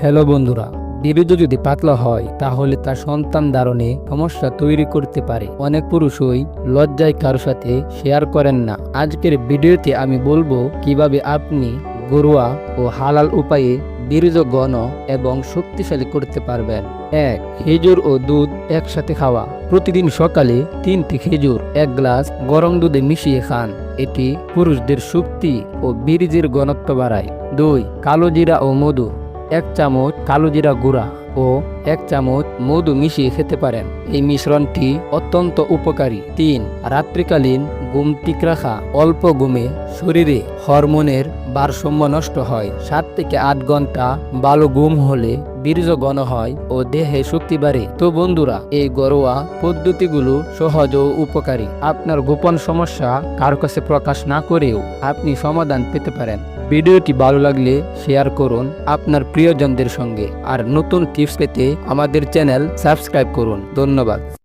Hello বন্ধুরা বীর্য যদি পাতলা হয়, তাহলে তার সন্তান ধারণে সমস্যা তৈরি করতে পারে। অনেক পুরুষই লজ্জায় কারোর সাথে শেয়ার করেন না। আজকের ভিডিওতে আমি বলব কীভাবে আপনি গরুয়া ও হালাল উপায়ে বীর্য ঘন এবং শক্তিশালী করতে পারবেন। এক, খেজুর ও দুধ একসাথে খাওয়া। প্রতিদিন সকালে তিনটি খেজুর, এক গ্লাস গরম দুধে মিশিয়ে খান। এটি পুরুষদের শক্তি ও বীর্যের ঘনত্ব বাড়ায়। দুই, কালো জিরা ও মধু। এক চামচ কালো জিরা গুঁড়া ও এক চামচ মধু মিশিয়ে খেতে পারেন। এই মিশ্রণটি অত্যন্ত উপকারী। তিন, রাত্রিকালীন ঘুম ঠিক রাখা। অল্প ঘুমে শরীরে হরমোনের ভারসাম্য নষ্ট হয়। সাত থেকে আট ঘণ্টা ভালো ঘুম হলে বীর্য ঘন হয় ও দেহে শক্তি বাড়ে। তো বন্ধুরা, এই ঘরোয়া পদ্ধতিগুলো সহজ ও উপকারী। আপনার গোপন সমস্যা কারও কাছে প্রকাশ না করেও আপনি সমাধান পেতে পারেন। ভিডিওটি ভালো লাগলে শেয়ার করুন আপনার প্রিয়জনদের সঙ্গে। আর নতুন টিপস পেতে আমাদের চ্যানেল সাবস্ক্রাইব করুন। ধন্যবাদ।